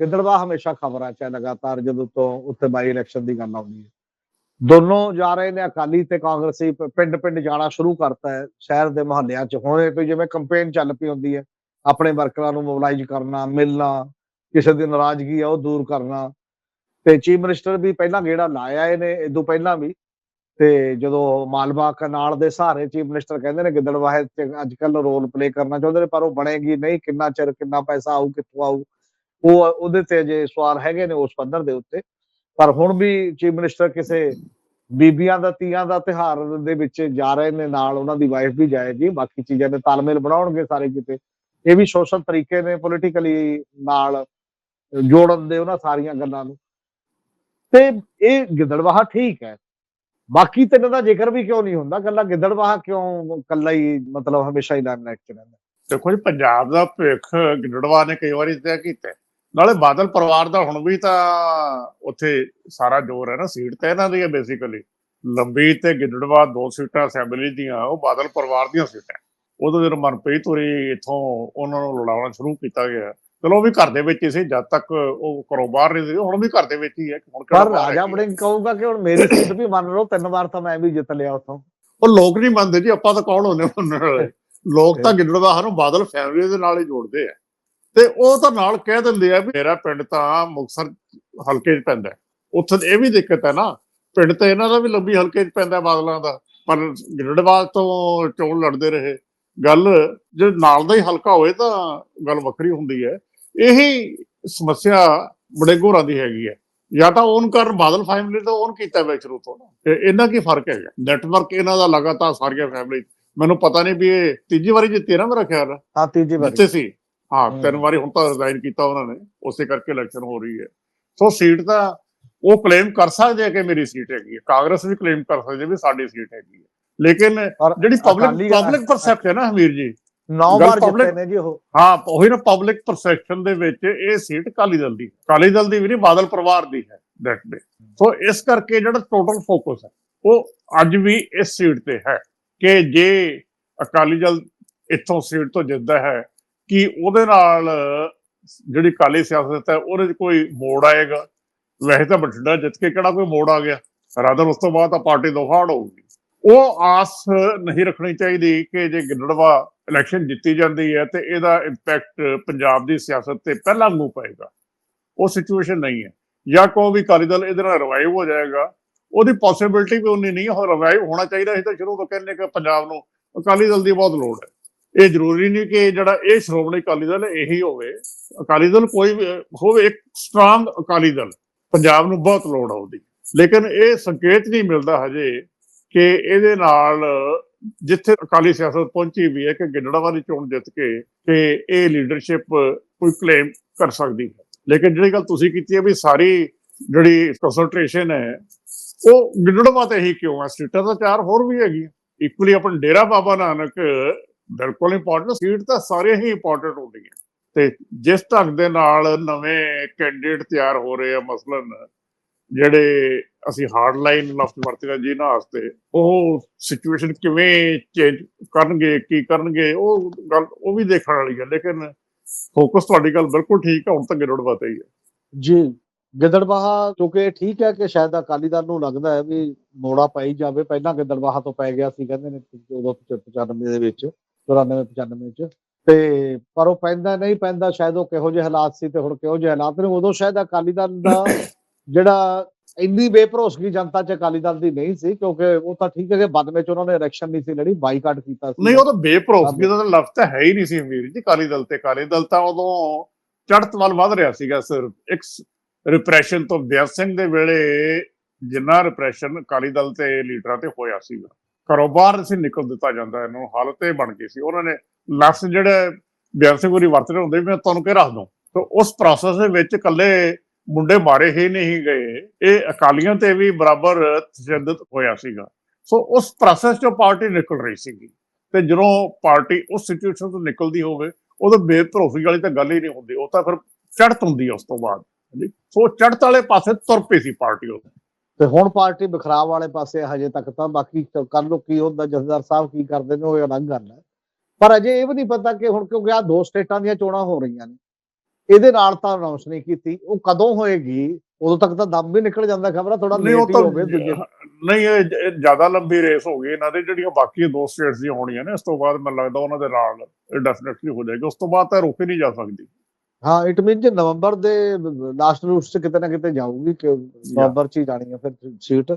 ਗਿੱਦੜਵਾ ਹਮੇਸ਼ਾ ਖਬਰਾਂ 'ਚ ਹੈ ਲਗਾਤਾਰ ਜਦੋਂ ਤੋਂ ਉੱਥੇ ਬਾਈ ਇਲੈਕਸ਼ਨ ਦੀ ਗੱਲ ਆਉਂਦੀ ਹੈ। ਦੋਨੋਂ ਜਾ ਰਹੇ ਨੇ ਅਕਾਲੀ ਤੇ ਕਾਂਗਰਸੀ ਪਿੰਡ ਪਿੰਡ ਜਾਣਾ ਸ਼ੁਰੂ ਕਰਤਾ ਹੈ, ਸ਼ਹਿਰ ਦੇ ਮੁਹੱਲਿਆਂ 'ਚ। ਹੁਣ ਇਹ ਜਿਵੇਂ ਕੰਪੇਨ ਚੱਲ ਪਈ ਹੁੰਦੀ ਹੈ, ਆਪਣੇ ਵਰਕਰਾਂ ਨੂੰ ਮੋਬਿਲਾਈਜ਼ ਕਰਨਾ, ਮਿਲਣਾ, ਕਿਸੇ ਦੀ ਨਾਰਾਜ਼ਗੀ ਆ ਉਹ ਦੂਰ ਕਰਨਾ। ਤੇ ਚੀਫ ਮਿਨਿਸਟਰ ਵੀ ਪਹਿਲਾਂ ਗੇੜਾ ਲਾਇਆ ਇਹਨੇ ਇਦੋਂ ਪਹਿਲਾਂ ਵੀ। ਤੇ ਜਦੋਂ ਮਾਲਵਾ ਕਨਾਲ ਦੇ ਸਹਾਰੇ ਚੀਫ ਮਿਨਿਸਟਰ ਕਹਿੰਦੇ ਨੇ ਗਿੱਦੜਵਾਹੇ ਚ ਅੱਜ ਕੱਲ ਰੋਲ ਪਲੇ ਕਰਨਾ ਚਾਹੁੰਦੇ ਨੇ, ਪਰ ਉਹ ਬਣੇਗੀ ਨਹੀਂ, ਕਿੰਨਾ ਚਿਰ ਕਿੰਨਾ ਪੈਸਾ ਆਊ, ਕਿੱਥੋਂ ਆਊ। ਉਹ ਉਹਦੇ ਤੇ ਜੇ ਸਵਾਲ ਹੈਗੇ ਨੇ ਉਸ ਪੱਧਰ ਦੇ ਉੱਤੇ। ਪਰ ਹੁਣ ਵੀ ਚੀਫ ਮਿਨਿਸਟਰ ਕਿਸੇ ਬੀਬੀਆਂ ਦਾ, ਤੀਆਂ ਦਾ ਤਿਹਾਰ ਦੇ ਵਿੱਚ ਜਾ ਰਹੇ ਨੇ, ਨਾਲ ਉਹਨਾਂ ਦੀ ਵਾਈਫ ਵੀ ਜਾਏਗੀ। ਬਾਕੀ ਚੀਜ਼ਾਂ ਦੇ ਤਾਲਮੇਲ ਬਣਾਉਣਗੇ ਸਾਰੇ ਕਿਤੇ। ਇਹ ਵੀ ਸੋਸ਼ਲ ਤਰੀਕੇ ਨੇ ਪੋਲੀਟੀਕਲੀ ਨਾਲ ਜੋੜਨ ਦੇ ਉਹਨਾਂ ਸਾਰੀਆਂ ਗੱਲਾਂ ਨੂੰ। ਤੇ ਇਹ ਗਿੱਦੜਵਾਹਾ ਠੀਕ ਹੈ। ਬਾਕੀ ਤਿੰਨ ਦਾ ਜ਼ਿਕਰ ਵੀ ਕਿਉਂ ਨਹੀਂ ਹੁੰਦਾ? ਕੱਲਾ ਗਿੱਦੜਵਾਹਾ ਕਿਉਂ ਕੱਲਾ ਹੀ ਮਤਲਬ ਹਮੇਸ਼ਾ ਹੀ ਲਾਈਮਲਾਈਟ 'ਚ ਰਹਿੰਦਾ? ਦੇਖੋ ਜੀ, ਪੰਜਾਬ ਦਾ ਭਵਿੱਖ ਗਿੱਦੜਵਾ ਨੇ ਕਈ ਵਾਰੀ ਤੈਅ ਕੀਤਾ ਨਾਲੇ ਬਾਦਲ ਪਰਿਵਾਰ ਦਾ ਹੁਣ ਵੀ ਤਾਂ ਉੱਥੇ ਸਾਰਾ ਜ਼ੋਰ ਹੈ ਨਾ ਸੀਟ ਤੇ ਇਹਨਾਂ ਦੀ ਹੈ ਬੇਸਿਕਲੀ ਲੰਬੀ ਤੇ ਗਿੱਦੜਵਾ ਦੋ ਸੀਟਾਂ ਅਸੈਂਬਲੀ ਦੀਆਂ ਉਹ ਬਾਦਲ ਪਰਿਵਾਰ ਦੀਆਂ ਸੀਟਾਂ। ਉਦੋਂ ਜਦੋਂ ਮਨਪ੍ਰੀਤ ਹੋਰੀ ਇੱਥੋਂ ਉਹਨਾਂ ਨੂੰ ਲੜਾਉਣਾ ਸ਼ੁਰੂ ਕੀਤਾ ਗਿਆ ਚਲੋ ਉਹ ਵੀ ਘਰ ਦੇ ਵਿੱਚ ਹੀ ਸੀ ਜਦ ਤੱਕ ਉਹ ਘਰੋਂ ਬਾਹਰ ਨਹੀਂ ਸੀ ਹੁਣ ਵੀ ਘਰ ਦੇ ਵਿੱਚ ਹੀ ਹੈ ਹੁਣ ਕਿਹੜਾ ਪਰ ਰਾਜਾ। ਵੜਿੰਗ ਕਹੂਗਾ ਕਿ ਹੁਣ ਮੇਰੀ ਸੀਟ ਵੀ ਮੰਨ ਲਓ ਤਿੰਨ ਵਾਰ ਤਾਂ ਮੈਂ ਵੀ ਜਿੱਤ ਲਿਆ ਉੱਥੋਂ। ਉਹ ਲੋਕ ਨਹੀਂ ਮੰਨਦੇ ਜੀ ਆਪਾਂ ਤਾਂ ਕੌਣ ਹੁੰਦੇ ਮੰਨਣ ਵਾਲੇ? ਲੋਕ ਤਾਂ ਗਿੱਦੜਵਾਹਾ ਨੂੰ ਬਾਦਲ ਫੈਮਿਲੀ ਦੇ ਨਾਲ ਹੀ ਜੋੜਦੇ ਆ। ਤੇ ਉਹ ਤਾਂ ਨਾਲ ਕਹਿ ਦਿੰਦੇ ਆ ਵੀ ਮੇਰਾ ਪਿੰਡ ਤਾਂ ਮੁਕਤਸਰ ਹਲਕੇ 'ਚ ਪੈਂਦਾ। ਉੱਥੇ ਇਹ ਵੀ ਦਿੱਕਤ ਹੈ ਨਾ ਪਿੰਡ ਤਾਂ ਇਹਨਾਂ ਦਾ ਵੀ ਲੰਬੀ ਹਲਕੇ 'ਚ ਪੈਂਦਾ ਬਾਦਲਾਂ ਦਾ ਪਰ ਗਿੱਦੜਵਾਹ ਤੋਂ ਚੋਣ ਲੜਦੇ ਰਹੇ। ਗੱਲ ਜੇ ਨਾਲ ਦਾ ਹੀ ਹਲਕਾ ਹੋਏ ਤਾਂ ਗੱਲ ਵੱਖਰੀ ਹੁੰਦੀ ਹੈ। ਇਹੀ ਸਮੱਸਿਆ ਬੜੇ ਘੋਰਾਂ ਦੀ ਹੈਗੀ ਹੈ। ਜਾਂ ਤਾਂ ਉਹਨ ਕਰਨ ਬਾਦਲ ਫੈਮਿਲੀ ਤੋਂ ਉਹਨ ਕੀਤਾ ਵੇ ਸ਼ੁਰੂ ਤੋਂ। ਇਹਨਾਂ ਕੀ ਫ਼ਰਕ ਹੈਗਾ? ਨੈਟਵਰਕ ਇਹਨਾਂ ਦਾ ਲਗਾਤਾਰ ਸਾਰੀਆਂ ਫੈਮਿਲੀ ਮੈਨੂੰ ਪਤਾ ਨਹੀਂ ਵੀ ਇਹ ਤੀਜੀ ਵਾਰੀ ਜਿੱਤੇ ਨਾ ਮੇਰਾ ਖਿਆਲ। ਹੈ ਹਾਂ ਤੀਜੀ ਵਾਰੀ। ਜਿੱਤੇ ਸੀ। ਹਾਂ। ਤਿੰਨ ਵਾਰੀ ਹੁਣ ਤਾਂ ਰਿਜ਼ਾਈਨ ਕੀਤਾ ਉਹਨਾਂ ਨੇ ਉਸੇ ਕਰਕੇ ਇਲੈਕਸ਼ਨ ਹੋ ਰਹੀ ਹੈ। ਸੋ ਸੀਟ ਤਾਂ ਉਹ ਕਲੇਮ ਕਰ ਸਕਦੇ ਆ ਕਿ ਮੇਰੀ ਸੀਟ ਹੈਗੀ ਹੈ। ਕਾਂਗਰਸ ਵੀ ਕਲੇਮ ਕਰ ਸਕਦੇ ਵੀ ਸਾਡੀ ਸੀਟ ਹੈਗੀ ਹੈ। ਲੇਕਿਨ ਜਿਹੜੀ ਪਬਲਿਕ ਪਬਲਿਕ ਪਰਸੈਪਸ਼ਨ ਹੈ ਨਾ ਹਮੀਰ ਜੀ ਨੌ ਵਾਰ ਜਿੱਤੇ ਨੇ ਜੀ ਉਹ। ਹਾਂ ਉਹੀ ਨਾ ਪਬਲਿਕ ਪਰਸੈਪਸ਼ਨ ਦੇ ਵਿੱਚ ਇਹ ਸੀਟ ਕਾਲੀ ਦਲ ਦੀ ਕਾਲੀ ਦਲ ਦੀ ਵੀ ਨਹੀਂ ਬਾਦਲ ਪਰਿਵਾਰ ਦੀ ਹੈ ਦੈਟ ਸੋ ਇਸ ਕਰਕੇ ਜਿਹੜਾ ਟੋਟਲ ਫੋਕਸ ਹੈ ਉਹ ਅੱਜ ਵੀ ਇਸ ਸੀਟ ਤੇ ਹੈ ਕਿ ਜੇ ਅਕਾਲੀ ਦਲ ਇੱਥੋਂ ਸੀਟ ਤੋਂ ਜਿੱਤਦਾ ਹੈ ਕਿ ਉਹਦੇ ਨਾਲ ਜਿਹੜੀ ਕਾਲੀ ਸਿਆਸਤ ਹੈ, ਉਹਦੇ 'ਚ ਕੋਈ ਮੋੜ ਆਏਗਾ? ਵੈਸੇ ਤਾਂ ਬਠਿੰਡਾ ਜਿੱਤ ਕੇ ਕਿਹੜਾ ਕੋਈ ਮੋੜ ਆ ਗਿਆ? ਰਾਦਰ ਉਸ ਤੋਂ ਬਾਅਦ ਤਾਂ ਪਾਰਟੀ ਦੋਫਾੜ ਹੋਊਗੀ। ਉਹ ਆਸ ਨਹੀਂ ਰੱਖਣੀ ਚਾਹੀਦੀ ਕਿ ਜੇ ਗਿੱਦੜਵਾ ਇਲੈਕਸ਼ਨ ਜਿੱਤੀ ਜਾਂਦੀ ਹੈ ਤੇ ਇਹਦਾ ਇੰਪੈਕਟ ਪੰਜਾਬ ਦੀ ਸਿਆਸਤ ਤੇ ਪਹਿਲਾਂ ਨੂੰ ਪਏਗਾ। ਉਹ ਸਿਚੁਏਸ਼ਨ ਨਹੀਂ ਹੈ। ਜਾਂ ਕੋ ਵੀ ਅਕਾਲੀ ਦਲ ਇਹਦੇ ਨਾਲ ਰਿਵਾਈਵ ਹੋ ਜਾਏਗਾ। ਉਹਦੀ ਪੋਸਿਬਿਲਿਟੀ ਵੀ ਉਨੀ ਨਹੀਂ ਹੈ ਰਿਵਾਈਵ ਹੋਣਾ ਚਾਹੀਦਾ ਸੀ ਤਾਂ ਸ਼ੁਰੂ ਤੋਂ ਕਹਿੰਦੇ ਕਿ ਪੰਜਾਬ ਨੂੰ ਅਕਾਲੀ ਦਲ ਦੀ ਬਹੁਤ ਲੋੜ ਹੈ। ਇਹ ਜ਼ਰੂਰੀ ਨਹੀਂ ਕਿ ਜਿਹੜਾ ਇਹ ਸ਼੍ਰੋਮਣੀ ਅਕਾਲੀ ਦਲ ਇਹੀ ਹੋਵੇ। ਅਕਾਲੀ ਦਲ ਕੋਈ ਹੋਵੇ ਇੱਕ ਸਟਰੋਂਗ ਅਕਾਲੀ ਦਲ, ਪੰਜਾਬ ਨੂੰ ਬਹੁਤ ਲੋੜ ਆ ਉਹਦੀ ਲੇਕਿਨ ਇਹ ਸੰਕੇਤ ਨਹੀਂ ਮਿਲਦਾ ਹਜੇ ਕਿ ਇਹਦੇ ਨਾਲ ਜਿੱਥੇ ਅਕਾਲੀ ਸਿਆਸਤ ਪਹੁੰਚੀ ਵੀ ਹੈ ਕਿ ਗਿੱਦੜਵਾ ਦੀ ਚੋਣ ਜਿੱਤ ਕੇ ਤੇ ਇਹ ਲੀਡਰਸ਼ਿਪ ਕੋਈ ਕਲੇਮ ਕਰ ਸਕਦੀ ਹੈ। ਲੇਕਿਨ ਜਿਹੜੀ ਗੱਲ ਤੁਸੀਂ ਕੀਤੀ ਹੈ ਵੀ ਸਾਰੀ ਜਿਹੜੀ ਕਨਸੈਂਟ੍ਰੇਸ਼ਨ ਹੈ, ਉਹ ਗਿੱਦੜਵਾ ਤੇ ਹੀ ਕਿਉਂ ਹੈ? ਸਟੇਟਾਂ ਤਾਂ ਚਾਰ ਹੋਰ ਵੀ ਹੈਗੀਆਂ। ਇਕੁਅਲੀ ਆਪਣ ਡੇਰਾ ਬਾਬਾ ਨਾਨਕ ਬਿਲਕੁਲ ਇੰਪੋਰਟੈਂਟ ਸੀਟ ਤਾਂ ਸਾਰੇ ਹੀ ਇੰਪੋਰਟੈਂਟ ਹੁੰਦੀਆਂ। ਤੇ ਜਿਸ ਢੰਗ ਦੇ ਨਾਲ ਨਵੇਂ ਕੈਂਡੀਡੇਟ ਤਿਆਰ ਹੋ ਰਹੇ ਆ ਮਸਲਨ, ਜਿਹੜੇ ਅਸੀਂ ਹਾਰਡ ਲਾਈਨ ਲਫ਼ਜ਼ ਵਰਤਦੇ ਹਾਂ ਜਿਨ੍ਹਾਂ ਵਾਸਤੇ, ਉਹ ਸਿਚੁਏਸ਼ਨ ਕਿਵੇਂ ਚੇਂਜ ਕਰਨਗੇ, ਕੀ ਕਰਨਗੇ, ਉਹ ਗੱਲ, ਉਹ ਵੀ ਦੇਖਣ ਵਾਲੀ ਹੈ। ਲੇਕਿਨ ਫੋਕਸ ਤੁਹਾਡੀ ਗੱਲ ਬਿਲਕੁਲ ਠੀਕ ਹੈ, ਹੁਣ ਤਾਂ ਗਿਰੜ ਤੇ ਹੀ ਹੈ। ਜੀ, ਗਿੱਦੜਬਾਹਾ ਕਿਉਂਕਿ ਠੀਕ ਹੈ ਕਿ ਸ਼ਾਇਦ ਅਕਾਲੀ ਦਲ ਨੂੰ ਲੱਗਦਾ ਹੈ ਵੀ ਮੋੜਾ ਪਾਈ ਜਾਵੇ। ਪਹਿਲਾਂ ਗਿੱਦੜਬਾਹਾ ਤੋਂ ਪੈ ਗਿਆ ਸੀ, ਕਹਿੰਦੇ ਨੇ ਉਦੋਂ 95 ਦੇ ਵਿੱਚ। 94 95 ਚ। ਤੇ ਪਰ ਉਹ ਪੈਂਦਾ ਨਹੀਂ ਪੈਂਦਾ ਸ਼ਾਇਦ ਉਹ ਕਿਹੋ ਜਿਹੇ ਹਾਲਾਤ ਸੀ ਤੇ ਹੁਣ ਕਿਹੋ ਜਿਹੇ ਹਾਲਾਤ ਨੇ ਉਦੋਂ ਸ਼ਾਇਦ ਅਕਾਲੀ ਦਲ ਦਾ ਜਿਹੜਾ ਇੰਨੀ ਬੇਭਰੋਸਗੀ ਜਨਤਾ ਚ ਅਕਾਲੀ ਦਲ ਦੀ ਨਹੀਂ ਸੀ ਕਿਉਂਕਿ ਉਹ ਤਾਂ ਠੀਕ ਹੈ ਕਿ ਬਾਅਦ ਵਿੱਚ ਉਹਨਾਂ ਨੇ ਇਲੈਕਸ਼ਨ ਨਹੀਂ ਸੀ ਲੜੀ ਬਾਈਕਾਟ ਕੀਤਾ ਸੀ। ਨਹੀਂ ਉਹ ਤਾਂ ਬੇਭਰੋਸਗੀ ਦਾ ਲਫ਼ਜ਼ ਤਾਂ ਹੈ ਹੀ ਨਹੀਂ ਸੀ ਵੀਰ ਜੀ ਕਾਲੀ ਦਲ ਤੇ ਕਾਲੀ ਦਲ ਤਾਂ ਉਦੋਂ ਚੜ੍ਹਤ ਵੱਲ ਵਧ ਰਿਹਾ ਸੀਗਾ ਸਿਰਫ। ਇੱਕ ਰਿਪਰੈਸ਼ਨ ਤੋਂ ਬਿਆਸ ਸਿੰਘ ਦੇ ਵੇਲੇ ਜਿੰਨਾ ਰਿਪਰੈਸ਼ਨ ਕਾਲੀ ਦਲ ਤੇ ਲੀਡਰਾਂ ਤੇ ਹੋਇਆ ਸੀਗਾ। ਘਰੋਂ ਬਾਹਰ ਸੀ, ਨਿਕਲ ਦਿੱਤਾ ਜਾਂਦਾ ਇਹਨੂੰ ਹਾਲਤ ਇਹ ਬਣ ਗਈ ਸੀ। ਉਹਨਾਂ ਨੇ ਲਫ਼ਜ਼ ਜਿਹੜੇ ਬਿਆਨ ਸਿੰਘ ਹੋਰੀ ਵਰਤਦੇ ਹੁੰਦੇ ਵੀ ਮੈਂ ਤੁਹਾਨੂੰ ਕਹਿ ਰੱਖ ਦੂੰ। ਤੇ ਉਸ ਪ੍ਰੋਸੈਸ ਦੇ ਵਿੱਚ ਇਕੱਲੇ ਮੁੰਡੇ ਮਾਰੇ ਹੀ ਨਹੀਂ ਗਏ। ਇਹ ਅਕਾਲੀਆਂ ਤੇ ਵੀ ਬਰਾਬਰ ਤਸ਼ੱਦਦ ਹੋਇਆ ਸੀਗਾ। ਸੋ ਉਸ ਪ੍ਰੋਸੈਸ ਚੋਂ ਪਾਰਟੀ ਨਿਕਲ ਰਹੀ ਸੀਗੀ। ਤੇ ਜਦੋਂ ਪਾਰਟੀ ਉਸ ਸਿਚੁਏਸ਼ਨ ਤੋਂ ਨਿਕਲਦੀ ਹੋਵੇ, ਉਦੋਂ ਬੇਭਰੋਸੀ ਵਾਲੀ ਤਾਂ ਗੱਲ ਹੀ ਨਹੀਂ ਹੁੰਦੀ। ਉਹ ਤਾਂ ਫਿਰ ਚੜਤ ਹੁੰਦੀ ਉਸ ਤੋਂ ਬਾਅਦ। ਸੋ ਚੜਤ ਵਾਲੇ ਪਾਸੇ ਤੁਰ ਪਈ ਸੀ ਪਾਰਟੀ ਉਹ ਤੇ ਹੁਣ ਪਾਰਟੀ ਬਖਰਾਵ ਵਾਲੇ ਪਾਸੇ ਹਜੇ ਤੱਕ ਤਾਂ ਬਾਕੀ ਕੱਲ ਨੂੰ ਕੀ ਹੁੰਦਾ ਜਥੇਦਾਰ ਸਾਹਿਬ ਕੀ ਕਰਦੇ ਨੇ ਉਹ ਅਲੱਗ ਗੱਲ ਹੈ। ਪਰ ਅਜੇ ਇਹ ਵੀ ਨਹੀਂ ਪਤਾ ਕਿ ਹੁਣ ਕਿਉਂਕਿ ਆ ਦੋ ਸਟੇਟਾਂ ਦੀਆਂ ਚੋਣਾਂ ਹੋ ਰਹੀਆਂ ਨੇ। ਇਹਦੇ ਨਾਲ ਤਾਂ ਅਨਾਉਂਸ ਨਹੀਂ ਕੀਤੀ। ਉਹ ਕਦੋਂ ਹੋਏਗੀ ਉਦੋਂ ਤੱਕ ਤਾਂ ਦਮ ਵੀ ਨਿਕਲ ਜਾਂਦਾ ਖਬਰਾਂ ਥੋੜਾ ਲੇਟ ਹੀ ਹੋਵੇ ਦੂਜੇ। ਨਹੀਂ ਇਹ ਜ਼ਿਆਦਾ ਲੰਬੀ ਰੇਸ ਹੋ ਗਈ ਇਹਨਾਂ ਦੇ ਜਿਹੜੀਆਂ ਬਾਕੀ ਦੋ ਸਟੇਟਸ ਦੀਆਂ ਹੋਣੀਆਂ ਨੇ ਇਸ ਤੋਂ ਬਾਅਦ ਮੈਨੂੰ ਲੱਗਦਾ ਉਹਨਾਂ ਦੇ ਨਾਲ ਡੈਫੀਨਿਟਲੀ ਹੋ ਜਾਏਗਾ। ਉਸ ਤੋਂ ਬਾਅਦ ਤਾਂ ਰੋਕੀ ਨਹੀਂ ਜਾ ਸਕਦੀ। ਹਾਂ ਇਟ ਮੀਨ ਜੇ ਨਵੰਬਰ ਦੇ ਲਾਸਟ ਰੂਟ ਚ ਕਿਤੇ ਨਾ ਕਿਤੇ ਜਾਊਗੀ ਕਿ ਨਵੰਬਰ ਚ ਹੀ ਜਾਣੀ ਹੈ ਫਿਰ ਸੀਟ